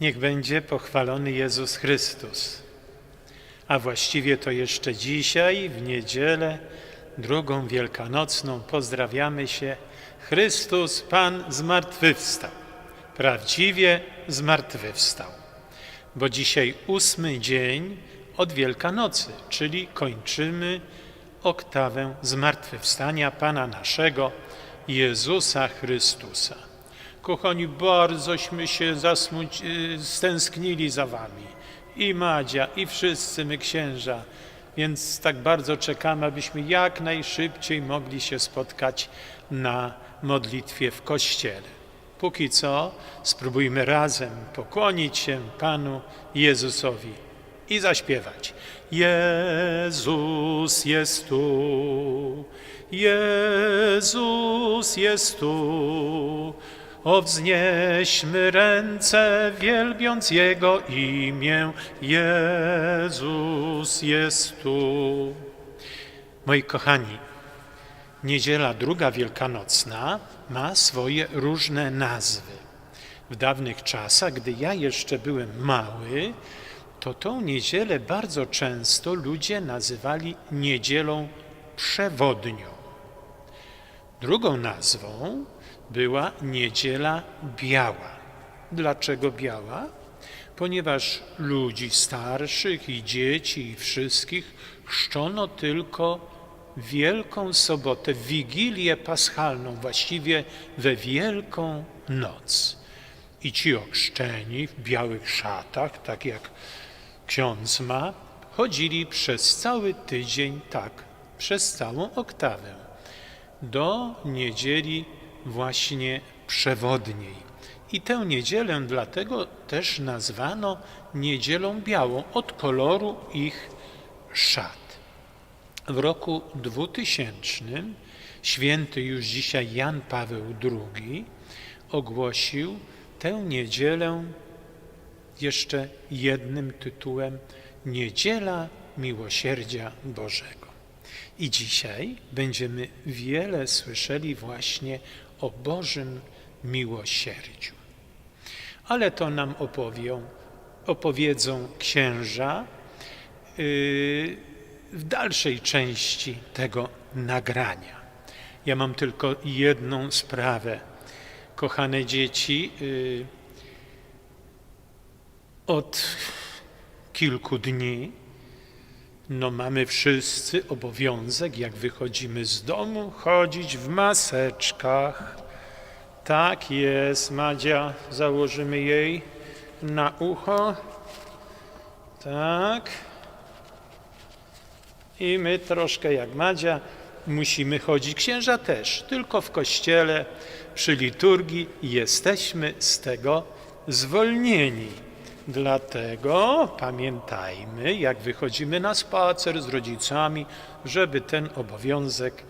Niech będzie pochwalony Jezus Chrystus. A właściwie to jeszcze dzisiaj, w niedzielę, drugą wielkanocną, pozdrawiamy się. Chrystus Pan zmartwychwstał. Prawdziwie zmartwychwstał. Bo dzisiaj ósmy dzień od Wielkanocy, czyli kończymy oktawę zmartwychwstania Pana naszego, Jezusa Chrystusa. Kochani, bardzośmy się zasmuci, stęsknili za Wami. I Madzia, i wszyscy my księża. Więc tak bardzo czekamy, abyśmy jak najszybciej mogli się spotkać na modlitwie w Kościele. Póki co spróbujmy razem pokłonić się Panu Jezusowi i zaśpiewać. Jezus jest tu, Jezus jest tu. O wznieśmy ręce, wielbiąc Jego imię. Jezus jest tu. Moi kochani, niedziela druga wielkanocna ma swoje różne nazwy. W dawnych czasach, gdy ja jeszcze byłem mały, to tą niedzielę bardzo często ludzie nazywali niedzielą przewodnią. Drugą nazwą była Niedziela Biała. Dlaczego biała? Ponieważ ludzi starszych i dzieci i wszystkich chrzczono tylko Wielką Sobotę, Wigilię Paschalną, właściwie we Wielką Noc. I ci ochrzczeni w białych szatach, tak jak ksiądz ma, chodzili przez cały tydzień, tak, przez całą oktawę, do niedzieli właśnie przewodniej. I tę niedzielę dlatego też nazwano Niedzielą Białą od koloru ich szat. W roku 2000 święty już dzisiaj Jan Paweł II ogłosił tę niedzielę jeszcze jednym tytułem Niedziela Miłosierdzia Bożego. I dzisiaj będziemy wiele słyszeli właśnie o Bożym miłosierdziu. Ale to nam opowią, opowiedzą księża yy, w dalszej części tego nagrania. Ja mam tylko jedną sprawę. Kochane dzieci, yy, od kilku dni no mamy wszyscy obowiązek, jak wychodzimy z domu, chodzić w maseczkach. Tak jest, Madzia, założymy jej na ucho. Tak. I my troszkę jak Madzia musimy chodzić. Księża też, tylko w kościele, przy liturgii jesteśmy z tego zwolnieni. Dlatego pamiętajmy, jak wychodzimy na spacer z rodzicami, żeby ten obowiązek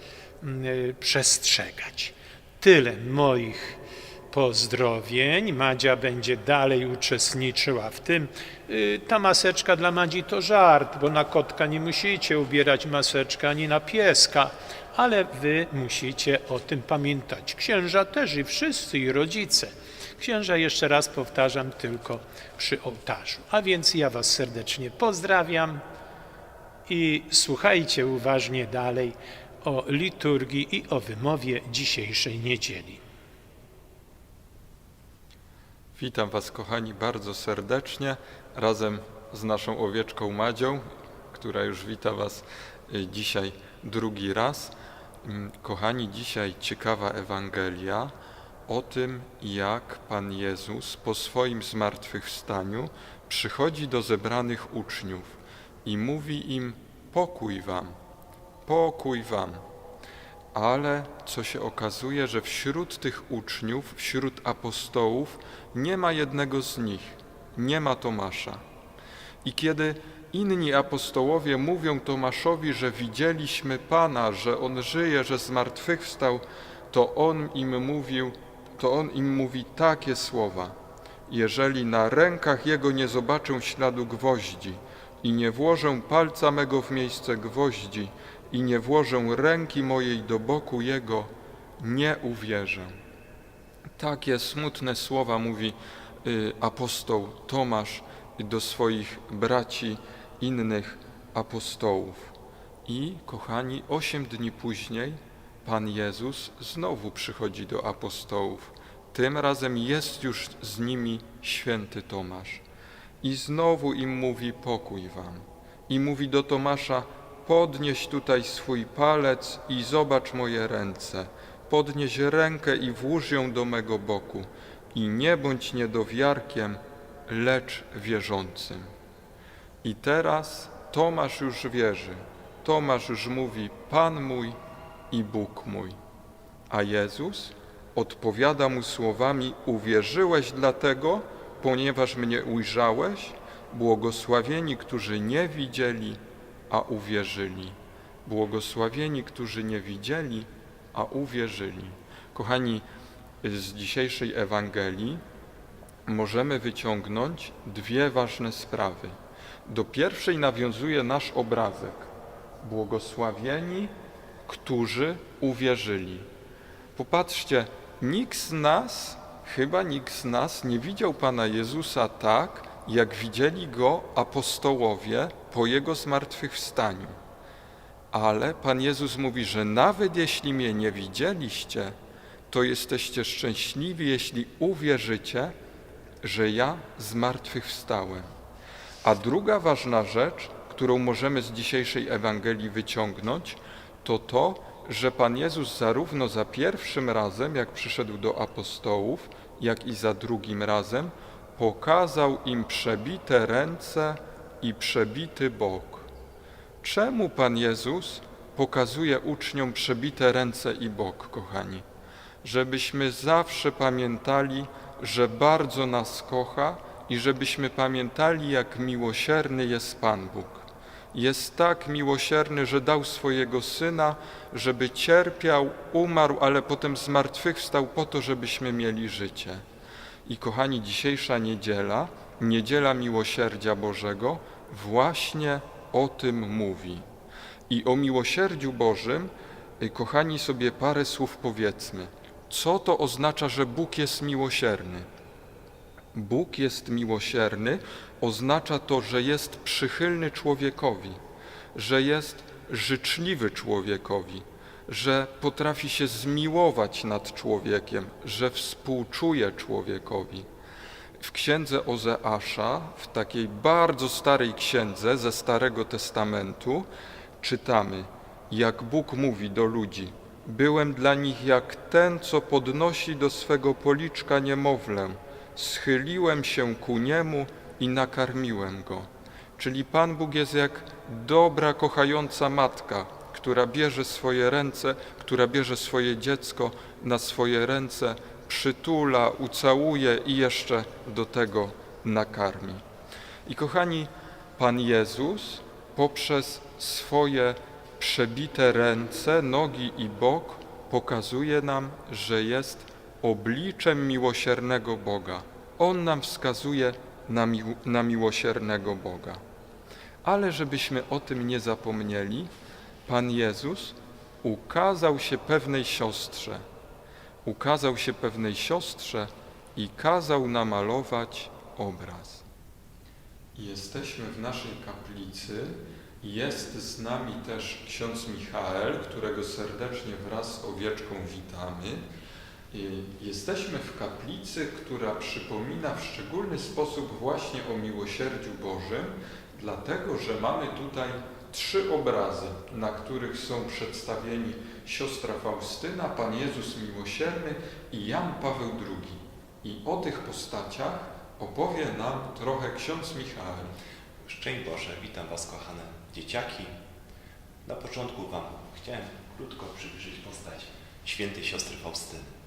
y, przestrzegać. Tyle moich pozdrowień. Madzia będzie dalej uczestniczyła w tym. Y, ta maseczka dla Madzi to żart, bo na kotka nie musicie ubierać maseczka ani na pieska, ale wy musicie o tym pamiętać. Księża też i wszyscy i rodzice. Księża jeszcze raz powtarzam tylko przy ołtarzu. A więc ja Was serdecznie pozdrawiam i słuchajcie uważnie dalej o liturgii i o wymowie dzisiejszej niedzieli. Witam Was, kochani, bardzo serdecznie razem z naszą owieczką Madzią, która już wita Was y, dzisiaj drugi raz. Mm, Kochani, dzisiaj ciekawa Ewangelia o tym, jak Pan Jezus po swoim zmartwychwstaniu przychodzi do zebranych uczniów i mówi im: Pokój Wam, pokój Wam. Ale co się okazuje, że wśród tych uczniów, wśród apostołów nie ma jednego z nich, nie ma Tomasza. I kiedy inni apostołowie mówią Tomaszowi, że widzieliśmy Pana, że On żyje, że zmartwychwstał, to On im mówił, to On im mówi takie słowa. Jeżeli na rękach Jego nie zobaczę śladu gwoździ i nie włożę palca mego w miejsce gwoździ i nie włożę ręki mojej do boku Jego, nie uwierzę. Takie smutne słowa mówi y, apostoł Tomasz do swoich braci innych apostołów. I, kochani, osiem dni później Pan Jezus znowu przychodzi do apostołów. Tym razem jest już z nimi święty Tomasz. I znowu im mówi pokój wam. I mówi do Tomasza, podnieś tutaj swój palec i zobacz moje ręce. Podnieś rękę i włóż ją do mego boku. I nie bądź niedowiarkiem, lecz wierzącym. I teraz Tomasz już wierzy. Tomasz już mówi, Pan mój i Bóg mój. A Jezus odpowiada mu słowami: Uwierzyłeś dlatego, ponieważ mnie ujrzałeś? Błogosławieni, którzy nie widzieli, a uwierzyli. Błogosławieni, którzy nie widzieli, a uwierzyli. Kochani, z dzisiejszej Ewangelii możemy wyciągnąć dwie ważne sprawy. Do pierwszej nawiązuje nasz obrazek. Błogosławieni, którzy uwierzyli. Popatrzcie, nikt z nas, chyba nikt z nas nie widział Pana Jezusa tak, jak widzieli Go apostołowie po Jego zmartwychwstaniu. Ale Pan Jezus mówi, że nawet jeśli mnie nie widzieliście, to jesteście szczęśliwi, jeśli uwierzycie, że ja zmartwychwstałem. A druga ważna rzecz, którą możemy z dzisiejszej Ewangelii wyciągnąć, to to, że Pan Jezus zarówno za pierwszym razem, jak przyszedł do apostołów, jak i za drugim razem, pokazał im przebite ręce i przebity bok. Czemu Pan Jezus pokazuje uczniom przebite ręce i bok, kochani? Żebyśmy zawsze pamiętali, że bardzo nas kocha i żebyśmy pamiętali, jak miłosierny jest Pan Bóg. Jest tak miłosierny, że dał swojego Syna, żeby cierpiał, umarł, ale potem zmartwychwstał po to, żebyśmy mieli życie. I kochani, dzisiejsza niedziela, niedziela miłosierdzia Bożego, właśnie o tym mówi. I o miłosierdziu Bożym, y, kochani, sobie parę słów powiedzmy. Co to oznacza, że Bóg jest miłosierny? Bóg jest miłosierny, oznacza to, że jest przychylny człowiekowi, że jest życzliwy człowiekowi, że potrafi się zmiłować nad człowiekiem, że współczuje człowiekowi. W księdze Ozeasza, w takiej bardzo starej księdze ze Starego Testamentu, czytamy, jak Bóg mówi do ludzi: Byłem dla nich jak ten, co podnosi do swego policzka niemowlę. Schyliłem się ku niemu i nakarmiłem go. Czyli Pan Bóg jest jak dobra, kochająca matka, która bierze swoje ręce, która bierze swoje dziecko na swoje ręce, przytula, ucałuje i jeszcze do tego nakarmi. I kochani, Pan Jezus poprzez swoje przebite ręce, nogi i bok pokazuje nam, że jest obliczem miłosiernego Boga. On nam wskazuje na, mił- na miłosiernego Boga. Ale żebyśmy o tym nie zapomnieli, Pan Jezus ukazał się pewnej siostrze. Ukazał się pewnej siostrze i kazał namalować obraz. Jesteśmy w naszej kaplicy. Jest z nami też ksiądz Michael, którego serdecznie wraz z owieczką witamy. I Jesteśmy w kaplicy, która przypomina w szczególny sposób właśnie o miłosierdziu Bożym, dlatego że mamy tutaj trzy obrazy, na których są przedstawieni siostra Faustyna, Pan Jezus Miłosierny i Jan Paweł II. I o tych postaciach opowie nam trochę ksiądz Michał. Szczęść Boże, witam Was kochane dzieciaki. Na początku Wam chciałem krótko przybliżyć postać świętej siostry Faustyny.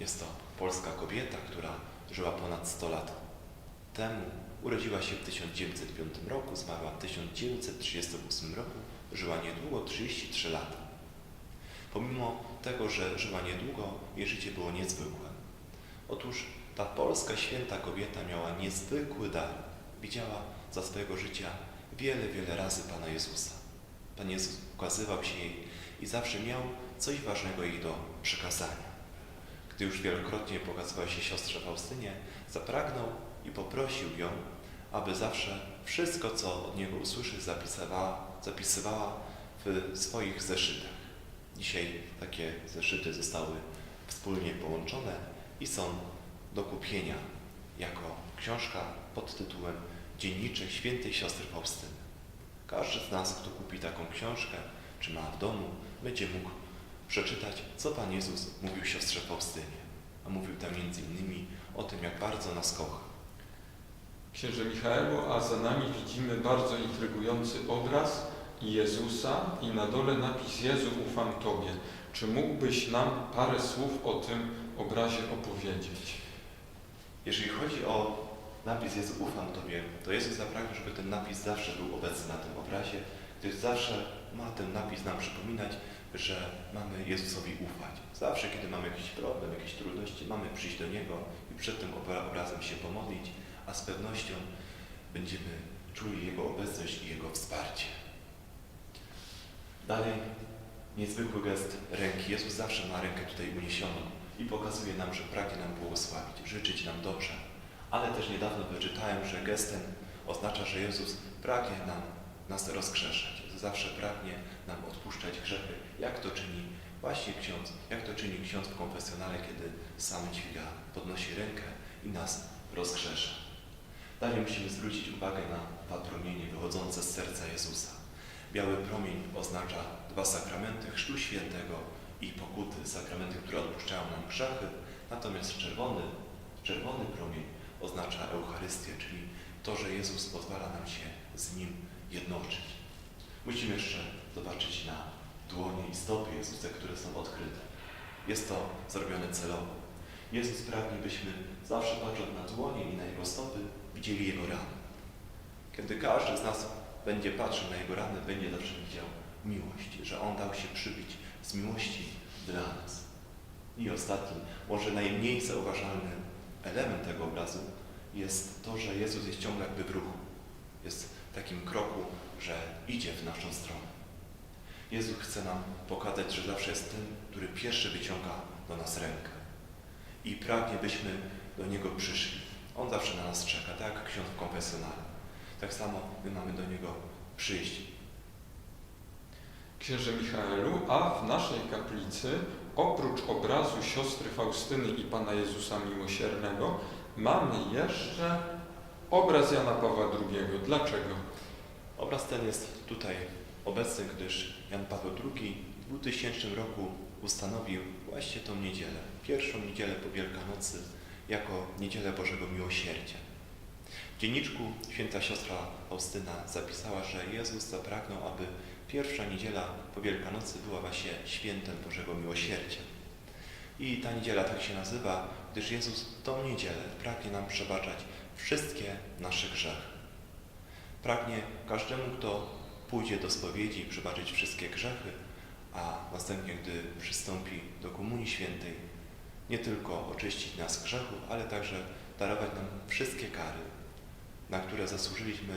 Jest to polska kobieta, która żyła ponad 100 lat temu. Urodziła się w 1905 roku, zmarła w 1938 roku, żyła niedługo, 33 lata. Pomimo tego, że żyła niedługo, jej życie było niezwykłe. Otóż ta polska święta kobieta miała niezwykły dar. Widziała za swojego życia wiele, wiele razy Pana Jezusa. Pan Jezus ukazywał się jej i zawsze miał coś ważnego jej do przekazania. Gdy już wielokrotnie pokazywał się siostrze Faustynie, zapragnął i poprosił ją, aby zawsze wszystko, co od niego usłyszy, zapisywała, zapisywała w swoich zeszytach. Dzisiaj takie zeszyty zostały wspólnie połączone i są do kupienia jako książka pod tytułem Dzienniczek Świętej Siostry Faustyny. Każdy z nas, kto kupi taką książkę, czy ma w domu, będzie mógł przeczytać, co Pan Jezus mówił siostrze Faustynie. A mówił tam między innymi o tym, jak bardzo nas kocha. Księże Michaelu, a za nami widzimy bardzo intrygujący obraz Jezusa i na dole napis Jezu ufam Tobie. Czy mógłbyś nam parę słów o tym obrazie opowiedzieć? Jeżeli chodzi o napis Jezu ufam Tobie, to Jezus zapragnął, żeby ten napis zawsze był obecny na tym obrazie, gdyż zawsze ma ten napis nam przypominać, że mamy Jezusowi ufać. Zawsze, kiedy mamy jakiś problem, jakieś trudności, mamy przyjść do Niego i przed tym obra- obrazem się pomodlić, a z pewnością będziemy czuli Jego obecność i Jego wsparcie. Dalej, niezwykły gest ręki. Jezus zawsze ma rękę tutaj uniesioną i pokazuje nam, że pragnie nam błogosławić, życzyć nam dobrze. Ale też niedawno wyczytałem, że gestem oznacza, że Jezus pragnie nam nas rozgrzeszać. Zawsze pragnie nam odpuszczać grzechy, jak to czyni właśnie ksiądz, jak to czyni ksiądz w konfesjonale, kiedy sam dźwiga, podnosi rękę i nas rozgrzesza. Dalej musimy zwrócić uwagę na dwa promienie wychodzące z serca Jezusa. Biały promień oznacza dwa sakramenty Chrztu Świętego i pokuty, sakramenty, które odpuszczają nam grzechy, natomiast czerwony, czerwony promień oznacza Eucharystię, czyli to, że Jezus pozwala nam się z Nim jednoczyć. Musimy jeszcze zobaczyć na dłonie i stopy Jezusa, które są odkryte. Jest to zrobione celowo. Jezus pragnie, byśmy zawsze patrząc na dłonie i na Jego stopy, widzieli Jego rany. Kiedy każdy z nas będzie patrzył na Jego rany, będzie zawsze widział miłość, że On dał się przybić z miłości dla nas. I ostatni, może najmniej zauważalny element tego obrazu jest to, że Jezus jest ciągle jakby w ruchu. Jest w takim kroku, że idzie w naszą stronę. Jezus chce nam pokazać, że zawsze jest tym, który pierwszy wyciąga do nas rękę. I pragnie, byśmy do Niego przyszli. On zawsze na nas czeka, tak jak ksiądz w konfesjonale. Tak samo my mamy do Niego przyjść. Księże Michaelu, a w naszej kaplicy oprócz obrazu siostry Faustyny i Pana Jezusa Miłosiernego mamy jeszcze obraz Jana Pawła II. Dlaczego? Obraz ten jest tutaj obecny, gdyż Jan Paweł II w 2000 roku ustanowił właśnie tą niedzielę, pierwszą niedzielę po Wielkanocy, jako niedzielę Bożego Miłosierdzia. W dzienniczku święta siostra Faustyna zapisała, że Jezus zapragnął, aby pierwsza niedziela po Wielkanocy była właśnie świętem Bożego Miłosierdzia. I ta niedziela tak się nazywa, gdyż Jezus tą niedzielę pragnie nam przebaczać wszystkie nasze grzechy. Pragnie każdemu, kto pójdzie do spowiedzi, przebaczyć wszystkie grzechy, a następnie, gdy przystąpi do Komunii Świętej, nie tylko oczyścić nas z grzechów, ale także darować nam wszystkie kary, na które zasłużyliśmy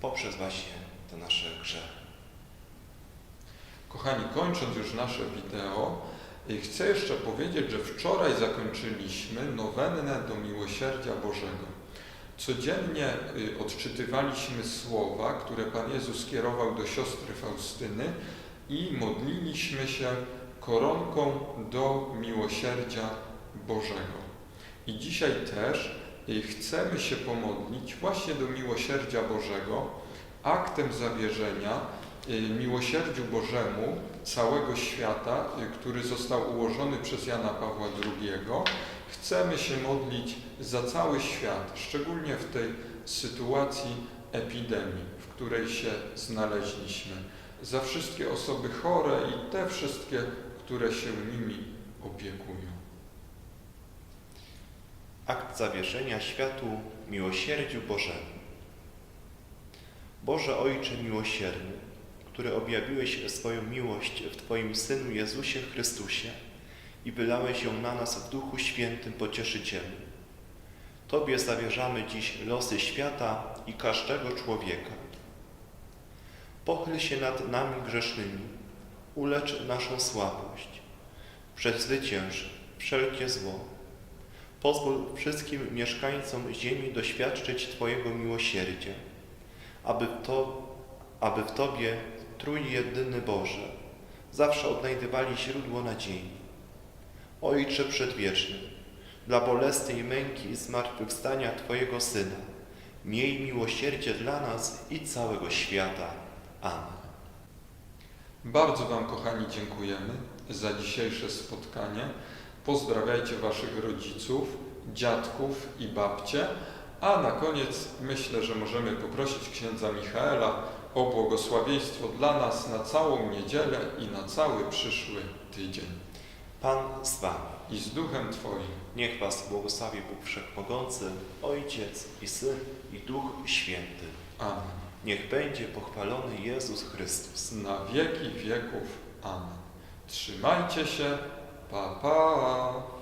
poprzez właśnie te nasze grzechy. Kochani, kończąc już nasze wideo, y, chcę jeszcze powiedzieć, że wczoraj zakończyliśmy nowennę do Miłosierdzia Bożego. Codziennie y, odczytywaliśmy słowa, które Pan Jezus kierował do siostry Faustyny i modliliśmy się koronką do Miłosierdzia Bożego. I dzisiaj też y, chcemy się pomodlić właśnie do Miłosierdzia Bożego, aktem zawierzenia y, miłosierdziu Bożemu całego świata, który został ułożony przez Jana Pawła II, chcemy się modlić za cały świat, szczególnie w tej sytuacji epidemii, w której się znaleźliśmy, za wszystkie osoby chore i te wszystkie, które się nimi opiekują. Akt zawieszenia światu miłosierdziu Bożemu. Boże Ojcze miłosierny, który objawiłeś swoją miłość w Twoim Synu Jezusie Chrystusie i wylałeś ją na nas w Duchu Świętym Pocieszycielu. Tobie zawierzamy dziś losy świata i każdego człowieka. Pochyl się nad nami grzesznymi, ulecz naszą słabość, przezwycięż wszelkie zło. Pozwól wszystkim mieszkańcom ziemi doświadczyć Twojego miłosierdzia, aby, to, aby w Tobie, Trójjedyny Boże, zawsze odnajdywali źródło nadziei. Ojcze Przedwieczny, dla bolesnej męki i zmartwychwstania Twojego Syna, miej miłosierdzie dla nas i całego świata. Amen. Bardzo Wam, kochani, dziękujemy za dzisiejsze spotkanie. Pozdrawiajcie Waszych rodziców, dziadków i babcie. A na koniec myślę, że możemy poprosić księdza Michaela o błogosławieństwo dla nas na całą niedzielę i na cały przyszły tydzień. Pan z Wami. I z duchem Twoim. Niech Was błogosławi Bóg Wszechmogący, Ojciec i Syn i Duch Święty. Amen. Niech będzie pochwalony Jezus Chrystus. Na wieki wieków. Amen. Trzymajcie się. Pa, pa.